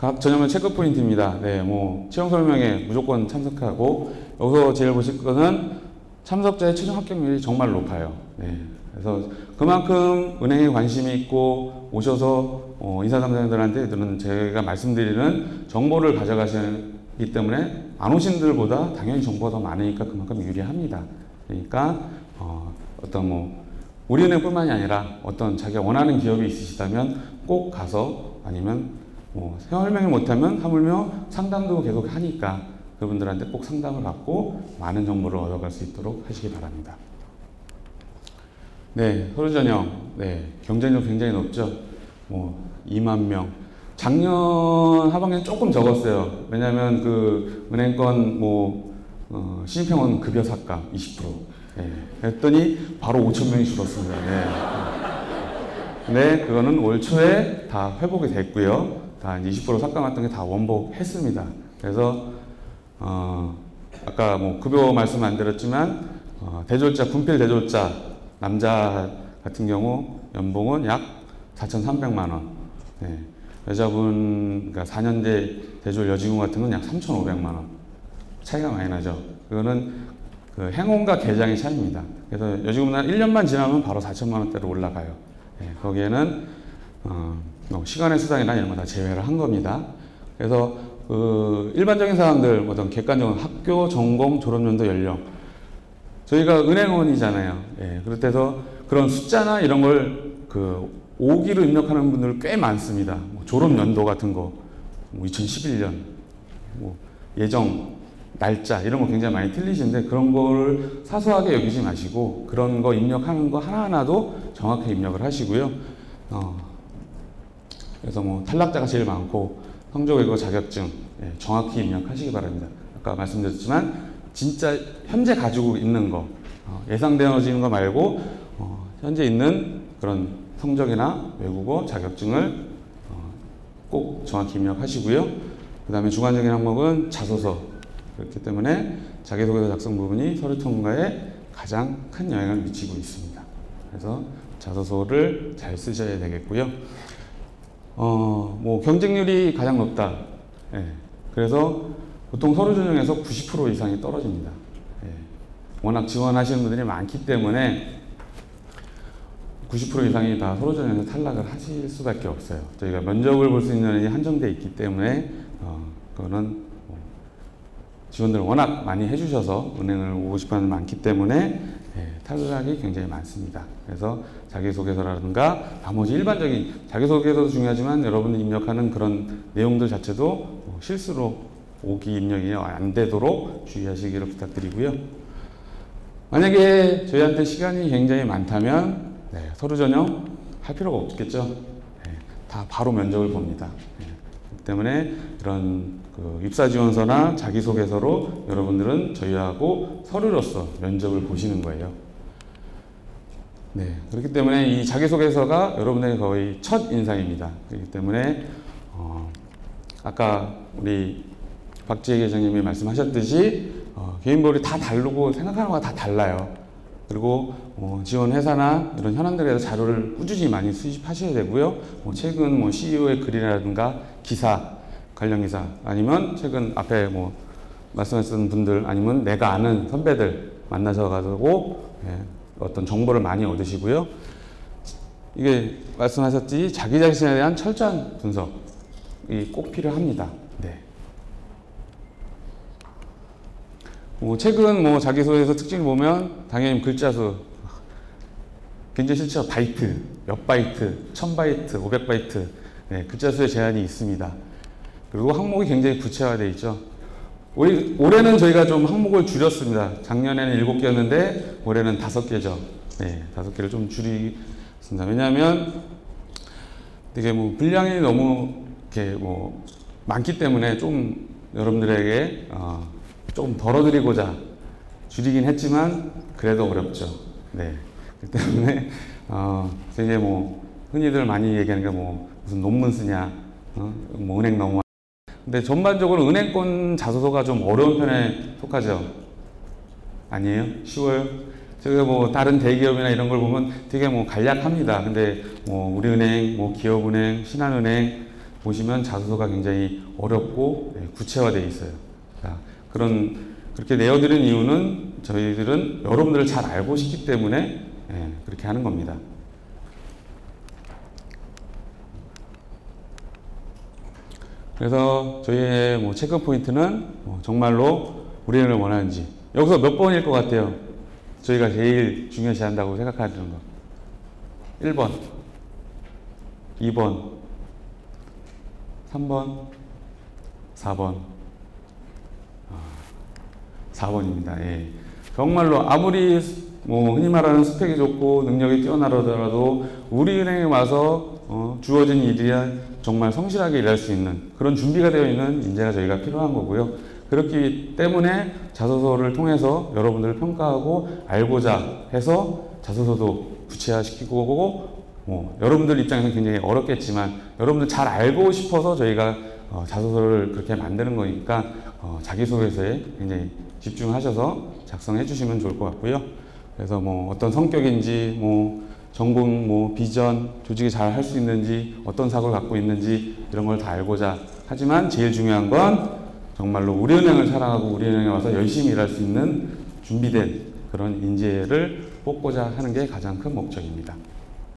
각 전형은 체크 포인트입니다. 네, 뭐 채용 설명에 무조건 참석하고 여기서 제일 보실 거는 참석자의 최종 합격률이 정말 높아요. 네, 그래서 그만큼 은행에 관심이 있고 오셔서 어, 인사 담당자들한테 제가 말씀드리는 정보를 가져가시기 때문에 안 오신 분들보다 당연히 정보가 더 많으니까 그만큼 유리합니다. 그러니까 어, 어떤 뭐 우리 은행뿐만이 아니라 어떤 자기가 원하는 기업이 있으시다면 꼭 가서 아니면 뭐 설명을 못하면 하물며 상담도 계속 하니까 그분들한테 꼭 상담을 받고 많은 정보를 얻어갈 수 있도록 하시기 바랍니다. 네, 서류 전형, 네, 경쟁력 굉장히 높죠. 뭐 2만 명. 작년 하반기는 조금 적었어요. 왜냐하면 그 은행권 뭐 어, 신입평원 급여 삭감 20%. 네, 그랬더니 바로 5천 명이 줄었습니다. 네. 네, 그거는 올 초에 다 회복이 됐고요. 다 20% 삭감했던 게 다 원복했습니다. 그래서 어, 아까 뭐 급여 말씀 안 드렸지만 어, 대졸자 분필 대졸자 남자 같은 경우 연봉은 약 4,300만 원. 네. 여자분 그러니까 4년제 대졸 여직원 같은 건 약 3,500만 원. 차이가 많이 나죠. 그거는 그 행운과 개장의 차이입니다. 그래서 여직원은 1년만 지나면 바로 4천만 원대로 올라가요. 네. 거기에는 어, 뭐 시간의 수당이나 이런 거 다 제외를 한 겁니다. 그래서 그 일반적인 사람들 어떤 객관적인 학교, 전공, 졸업 연도, 연령 저희가 은행원이잖아요. 예, 그렇대서 그런 숫자나 이런 걸 그 오기로 입력하는 분들 꽤 많습니다. 뭐 졸업 연도 같은 거, 뭐 2011년, 뭐 예정 날짜 이런 거 굉장히 많이 틀리시는데 그런 걸 사소하게 여기지 마시고 그런 거 입력하는 거 하나하나도 정확히 입력을 하시고요. 어, 그래서 뭐 탈락자가 제일 많고 성적 외고 자격증 예, 정확히 입력하시기 바랍니다. 아까 말씀드렸지만 진짜 현재 가지고 있는 거 어, 예상되어지는 거 말고 어, 현재 있는 그런 성적이나 외국어 자격증을 어, 꼭 정확히 입력하시고요. 그 다음에 주관적인 항목은 자소서 그렇기 때문에 자기소개서 작성 부분이 서류 통과에 가장 큰 영향을 미치고 있습니다. 그래서 자소서를 잘 쓰셔야 되겠고요. 어, 뭐 경쟁률이 가장 높다. 예. 그래서 보통 서류 전형에서 90% 이상이 떨어집니다. 예. 워낙 지원하시는 분들이 많기 때문에 90% 이상이 다 서류 전형에서 탈락을 하실 수밖에 없어요. 저희가 면접을 볼 수 있는 한정되어 있기 때문에 어, 그거는 뭐 지원들을 워낙 많이 해주셔서 은행을 오고 싶어하는 많기 때문에 예, 탈락이 굉장히 많습니다. 그래서 자기소개서라든가 나머지 일반적인 자기소개서도 중요하지만 여러분이 입력하는 그런 내용들 자체도 뭐 실수로 오기 입력이 안 되도록 주의하시기를 부탁드리고요. 만약에 저희한테 시간이 굉장히 많다면 네, 서류 전형 할 필요가 없겠죠. 네, 다 바로 면접을 봅니다. 때문에 이런 그 입사 지원서나 자기소개서로 여러분들은 저희하고 서류로서 면접을 보시는 거예요. 네, 그렇기 때문에 이 자기소개서가 여러분의 거의 첫 인상입니다. 그렇기 때문에 어, 아까 우리 박지혜 계장님이 말씀하셨듯이 어, 개인별이 다 다르고 생각하는 거가 다 달라요. 그리고 어, 지원 회사나 이런 현안들에서 자료를 꾸준히 많이 수집하셔야 되고요. 뭐 최근 뭐 CEO의 글이라든가 기사 관련 기사 아니면 최근 앞에 뭐 말씀하셨던 분들 아니면 내가 아는 선배들 만나셔가지고 예, 어떤 정보를 많이 얻으시고요. 이게 말씀하셨지 자기 자신에 대한 철저한 분석이 꼭 필요합니다. 네. 뭐 최근 뭐 자기소개서 특징을 보면 당연히 글자 수 굉장히 실제 바이트, 몇 바이트, 천 바이트, 오백 바이트 네, 글자 수의 제한이 있습니다. 그리고 항목이 굉장히 구체화되어 있죠. 올, 올해는 저희가 좀 항목을 줄였습니다. 작년에는 일곱 개였는데 올해는 다섯 개죠. 네, 다섯 개를 좀 줄이겠습니다. 왜냐하면 되게 뭐 분량이 너무 이렇게 뭐 많기 때문에 좀 여러분들에게 어, 조금 덜어드리고자 줄이긴 했지만 그래도 어렵죠. 네, 그 때문에 어, 되게 뭐 흔히들 많이 얘기하는 게 뭐 무슨 논문 쓰냐, 어? 뭐 은행 너무 근데 전반적으로 은행권 자소서가 좀 어려운 편에 속하죠. 아니에요? 쉬워요? 제가 뭐 다른 대기업이나 이런 걸 보면 되게 뭐 간략합니다. 근데 뭐 우리은행, 뭐 기업은행, 신한은행 보시면 자소서가 굉장히 어렵고 예, 구체화되어 있어요. 자, 그런 그렇게 내어드린 이유는 저희들은 여러분들을 잘 알고 싶기 때문에 예, 그렇게 하는 겁니다. 그래서 저희의 뭐 체크 포인트는 뭐 정말로 우리를 원하는지 여기서 몇 번일 것 같아요? 저희가 제일 중요시 한다고 생각하는 거 1번 2번 3번 4번 4번입니다. 예. 정말로 아무리 뭐 흔히 말하는 스펙이 좋고 능력이 뛰어나더라도 우리 은행에 와서 어, 주어진 일이야 정말 성실하게 일할 수 있는 그런 준비가 되어 있는 인재가 저희가 필요한 거고요. 그렇기 때문에 자소서를 통해서 여러분들을 평가하고 알고자 해서 자소서도 구체화시키고 뭐 여러분들 입장에서는 굉장히 어렵겠지만 여러분들 잘 알고 싶어서 저희가 어, 자소서를 그렇게 만드는 거니까 어, 자기소개서에 굉장히 집중하셔서 작성해 주시면 좋을 것 같고요. 그래서 뭐 어떤 성격인지 뭐 전공 뭐 비전 조직이 잘 할 수 있는지 어떤 사고를 갖고 있는지 이런 걸 다 알고자 하지만 제일 중요한 건 정말로 우리은행을 사랑하고 우리은행에 와서 열심히 일할 수 있는 준비된 그런 인재를 뽑고자 하는 게 가장 큰 목적입니다.